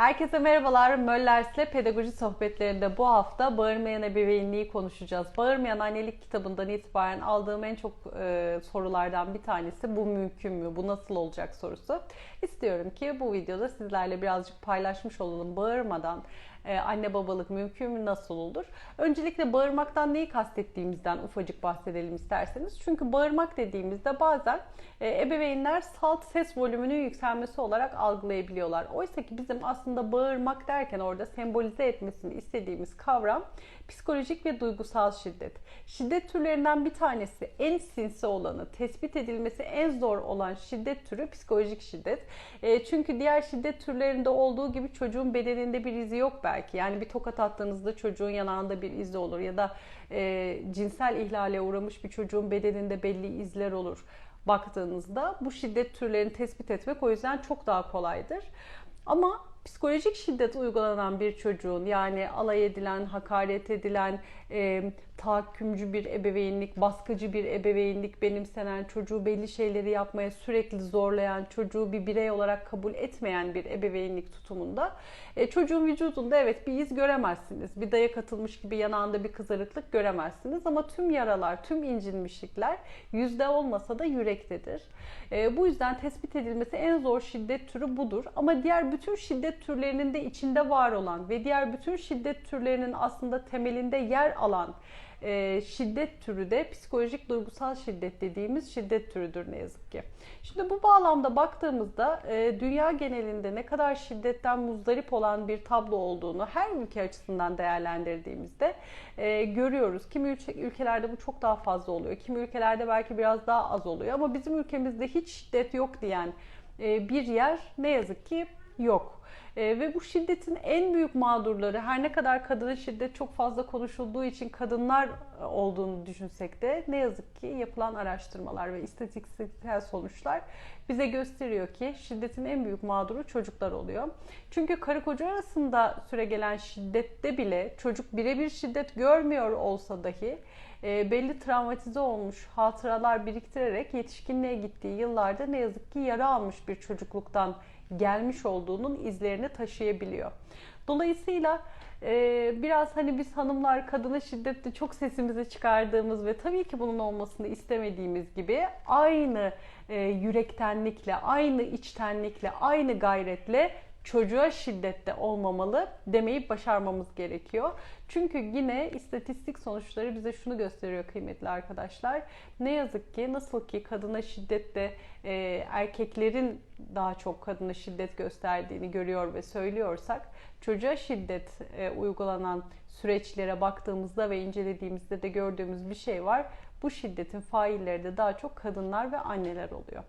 Herkese merhabalar. Möllers'le pedagoji sohbetlerinde bu hafta bağırmayan ebeveynliği konuşacağız. Bağırmayan annelik kitabından itibaren aldığım en çok e, sorulardan bir tanesi bu mümkün mü, bu nasıl olacak sorusu. İstiyorum ki bu videoda sizlerle birazcık paylaşmış olalım bağırmadan e, anne babalık mümkün mü, nasıl olur? Öncelikle bağırmaktan neyi kastettiğimizden ufacık bahsedelim isterseniz. Çünkü bağırmak dediğimizde bazen e, ebeveynler salt ses volümünün yükselmesi olarak algılayabiliyorlar. Oysa ki bizim aslında bağırmak derken orada sembolize etmesini istediğimiz kavram psikolojik ve duygusal şiddet. Şiddet türlerinden bir tanesi en sinsi olanı, tespit edilmesi en zor olan şiddet türü psikolojik şiddet. E, çünkü diğer şiddet türlerinde olduğu gibi çocuğun bedeninde bir izi yok belki. Yani bir tokat attığınızda çocuğun yanağında bir izi olur ya da e, cinsel ihlale uğramış bir çocuğun bedeninde belli izler olur baktığınızda bu şiddet türlerini tespit etmek o yüzden çok daha kolaydır. Ama psikolojik şiddet uygulanan bir çocuğun yani alay edilen, hakaret edilen, e, tahakkümcü bir ebeveynlik, baskıcı bir ebeveynlik benimsenen, çocuğu belli şeyleri yapmaya sürekli zorlayan, çocuğu bir birey olarak kabul etmeyen bir ebeveynlik tutumunda e, çocuğun vücudunda evet bir iz göremezsiniz. Bir dayak atılmış gibi yanağında bir kızarıklık göremezsiniz ama tüm yaralar, tüm incinmişlikler yüzde olmasa da yürektedir. E, bu yüzden tespit edilmesi en zor şiddet türü budur. Ama diğer bütün şiddet türlerinin de içinde var olan ve diğer bütün şiddet türlerinin aslında temelinde yer alan e, şiddet türü de psikolojik duygusal şiddet dediğimiz şiddet türüdür ne yazık ki. Şimdi bu bağlamda baktığımızda e, dünya genelinde ne kadar şiddetten muzdarip olan bir tablo olduğunu her ülke açısından değerlendirdiğimizde e, görüyoruz. Kimi ülkelerde bu çok daha fazla oluyor. Kimi ülkelerde belki biraz daha az oluyor ama bizim ülkemizde hiç şiddet yok diyen e, bir yer ne yazık ki yok. E, ve bu şiddetin en büyük mağdurları her ne kadar kadına şiddet çok fazla konuşulduğu için kadınlar e, olduğunu düşünsek de ne yazık ki yapılan araştırmalar ve istatistiksel sonuçlar bize gösteriyor ki şiddetin en büyük mağduru çocuklar oluyor. Çünkü karı koca arasında süre gelen şiddette bile çocuk birebir şiddet görmüyor olsa dahi e, belli travmatize olmuş hatıralar biriktirerek yetişkinliğe gittiği yıllarda ne yazık ki yara almış bir çocukluktan gelmiş olduğunun izlerini taşıyabiliyor. Dolayısıyla e, biraz hani biz hanımlar kadına şiddetle çok sesimizi çıkardığımız ve tabii ki bunun olmasını istemediğimiz gibi aynı e, yürektenlikle, aynı içtenlikle, aynı gayretle çocuğa şiddette olmamalı demeyi başarmamız gerekiyor. Çünkü yine istatistik sonuçları bize şunu gösteriyor kıymetli arkadaşlar. Ne yazık ki nasıl ki kadına şiddette e, erkeklerin daha çok kadına şiddet gösterdiğini görüyor ve söylüyorsak çocuğa şiddet e, uygulanan süreçlere baktığımızda ve incelediğimizde de gördüğümüz bir şey var. Bu şiddetin failleri de daha çok kadınlar ve anneler oluyor.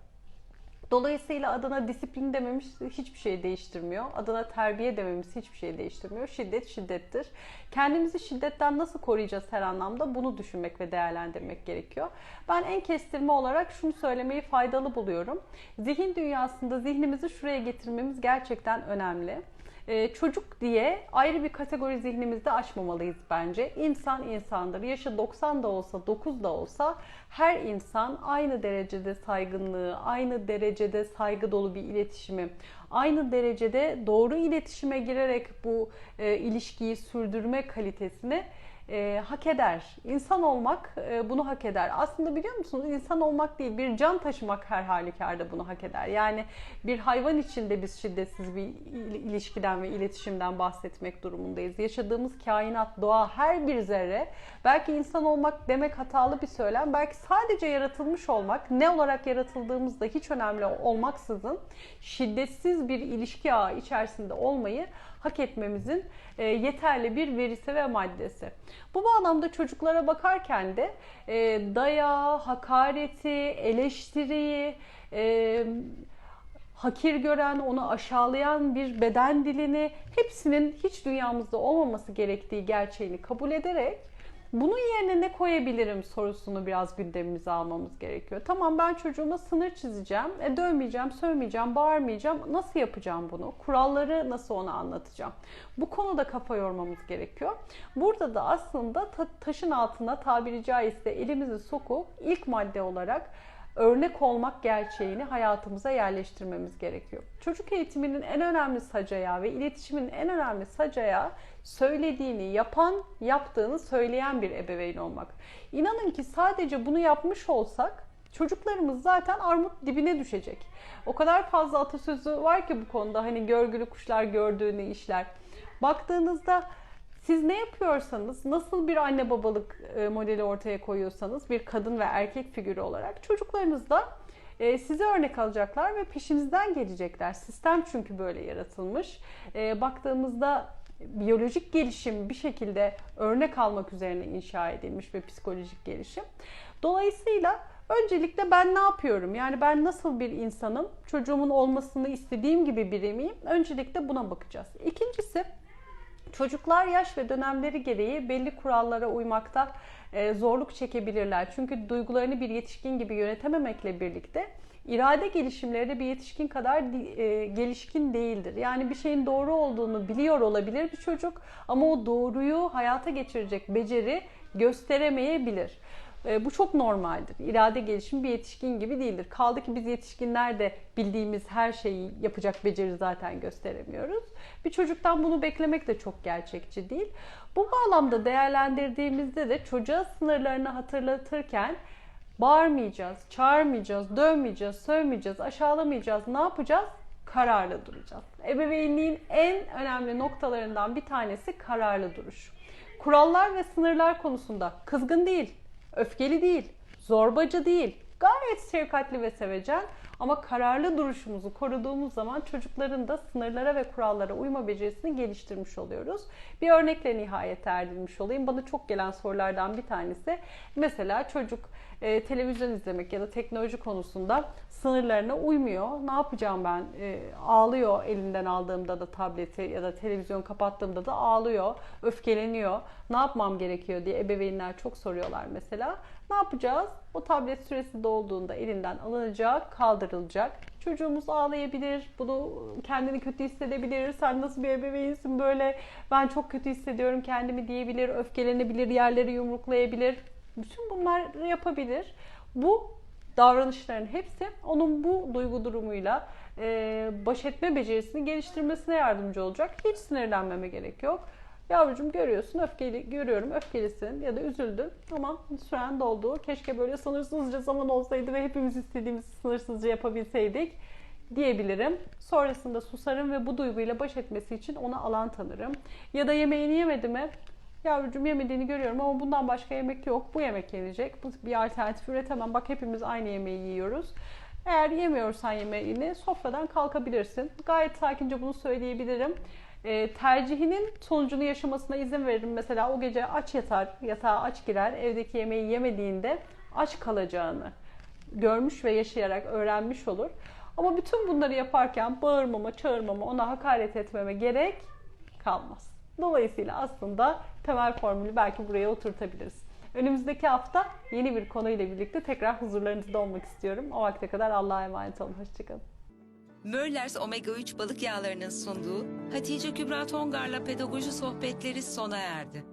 Dolayısıyla adına disiplin dememiz hiçbir şey değiştirmiyor. Adına terbiye dememiz hiçbir şey değiştirmiyor. Şiddet şiddettir. Kendimizi şiddetten nasıl koruyacağız her anlamda bunu düşünmek ve değerlendirmek gerekiyor. Ben en kestirme olarak şunu söylemeyi faydalı buluyorum. Zihin dünyasında zihnimizi şuraya getirmemiz gerçekten önemli. Ee, çocuk diye ayrı bir kategori zihnimizde açmamalıyız bence. İnsan insandır. Yaşı 90 da olsa 9 da olsa her insan aynı derecede saygınlığı, aynı derecede saygı dolu bir iletişimi, aynı derecede doğru iletişime girerek bu e, ilişkiyi sürdürme kalitesini e, hak eder. İnsan olmak e, bunu hak eder. Aslında biliyor musunuz insan olmak değil bir can taşımak her halükarda bunu hak eder. Yani bir hayvan içinde biz şiddetsiz bir ilişkiden ve iletişimden bahsetmek durumundayız. Yaşadığımız kainat, doğa, her bir zerre belki insan olmak demek hatalı bir söylem. Belki sadece yaratılmış olmak, ne olarak yaratıldığımızda hiç önemli olmaksızın şiddetsiz bir ilişki ağı içerisinde olmayı hak etmemizin e, yeterli bir verisi ve maddesi. Bu bağlamda çocuklara bakarken de e, daya, hakareti, eleştiriyi, e, hakir gören, onu aşağılayan bir beden dilini hepsinin hiç dünyamızda olmaması gerektiği gerçeğini kabul ederek bunun yerine ne koyabilirim sorusunu biraz gündemimize almamız gerekiyor. Tamam ben çocuğuma sınır çizeceğim. E, dövmeyeceğim, sövmeyeceğim, bağırmayacağım. Nasıl yapacağım bunu? Kuralları nasıl ona anlatacağım? Bu konuda kafa yormamız gerekiyor. Burada da aslında ta- taşın altına tabiri caizse elimizi sokup ilk madde olarak örnek olmak gerçeğini hayatımıza yerleştirmemiz gerekiyor. Çocuk eğitiminin en önemli sacayağı ve iletişimin en önemli sacayağı söylediğini yapan, yaptığını söyleyen bir ebeveyn olmak. İnanın ki sadece bunu yapmış olsak çocuklarımız zaten armut dibine düşecek. O kadar fazla atasözü var ki bu konuda hani görgülü kuşlar gördüğünü işler. Baktığınızda siz ne yapıyorsanız, nasıl bir anne babalık e, modeli ortaya koyuyorsanız bir kadın ve erkek figürü olarak çocuklarınız da e, size örnek alacaklar ve peşinizden gelecekler. Sistem çünkü böyle yaratılmış. E, Baktığımızda biyolojik gelişim bir şekilde örnek almak üzerine inşa edilmiş ve psikolojik gelişim. Dolayısıyla öncelikle ben ne yapıyorum? Yani ben nasıl bir insanım? Çocuğumun olmasını istediğim gibi biri miyim? Öncelikle buna bakacağız. İkincisi Çocuklar yaş ve dönemleri gereği belli kurallara uymakta e, zorluk çekebilirler. Çünkü duygularını bir yetişkin gibi yönetememekle birlikte irade gelişimleri de bir yetişkin kadar e, gelişkin değildir. Yani bir şeyin doğru olduğunu biliyor olabilir bir çocuk ama o doğruyu hayata geçirecek beceri gösteremeyebilir. E, bu çok normaldir. İrade gelişimi bir yetişkin gibi değildir. Kaldı ki biz yetişkinler de bildiğimiz her şeyi yapacak beceri zaten gösteremiyoruz. Bir çocuktan bunu beklemek de çok gerçekçi değil. Bu bağlamda değerlendirdiğimizde de çocuğa sınırlarını hatırlatırken bağırmayacağız, çağırmayacağız, dövmeyeceğiz, sövmeyeceğiz, aşağılamayacağız. Ne yapacağız? Kararlı duracağız. Ebeveynliğin en önemli noktalarından bir tanesi kararlı duruş. Kurallar ve sınırlar konusunda kızgın değil, öfkeli değil, zorbacı değil, gayet şefkatli ve sevecen ama kararlı duruşumuzu koruduğumuz zaman çocukların da sınırlara ve kurallara uyma becerisini geliştirmiş oluyoruz. Bir örnekle nihayet erdirmiş olayım. Bana çok gelen sorulardan bir tanesi mesela çocuk e, televizyon izlemek ya da teknoloji konusunda sınırlarına uymuyor. Ne yapacağım ben? E, ağlıyor elinden aldığımda da tableti ya da televizyon kapattığımda da ağlıyor, öfkeleniyor. Ne yapmam gerekiyor diye ebeveynler çok soruyorlar mesela. Ne yapacağız? O tablet süresi dolduğunda elinden alınacak, kaldırılacak. Çocuğumuz ağlayabilir, bunu kendini kötü hissedebilir. Sen nasıl bir ebeveynsin böyle ben çok kötü hissediyorum kendimi diyebilir, öfkelenebilir, yerleri yumruklayabilir. Bütün bunları yapabilir. Bu davranışların hepsi onun bu duygu durumuyla e, baş etme becerisini geliştirmesine yardımcı olacak. Hiç sinirlenmeme gerek yok. Yavrucuğum görüyorsun öfkeli görüyorum öfkelisin ya da üzüldün ama süren doldu. Keşke böyle sınırsızca zaman olsaydı ve hepimiz istediğimizi sınırsızca yapabilseydik diyebilirim. Sonrasında susarım ve bu duyguyla baş etmesi için ona alan tanırım. Ya da yemeğini yemedi mi? Yavrucuğum yemediğini görüyorum ama bundan başka yemek yok. Bu yemek yenecek. Bu bir alternatif üretemem. Bak hepimiz aynı yemeği yiyoruz. Eğer yemiyorsan yemeğini sofradan kalkabilirsin. Gayet sakince bunu söyleyebilirim. E, tercihinin sonucunu yaşamasına izin veririm. Mesela o gece aç yatar, yatağa aç girer, evdeki yemeği yemediğinde aç kalacağını görmüş ve yaşayarak öğrenmiş olur. Ama bütün bunları yaparken bağırmama, çağırmama, ona hakaret etmeme gerek kalmaz. Dolayısıyla aslında temel formülü belki buraya oturtabiliriz. Önümüzdeki hafta yeni bir konuyla birlikte tekrar huzurlarınızda olmak istiyorum. O vakte kadar Allah'a emanet olun. Hoşçakalın. Möllers Omega 3 balık yağlarının sunduğu Hatice Kübra Tongar'la pedagoji sohbetleri sona erdi.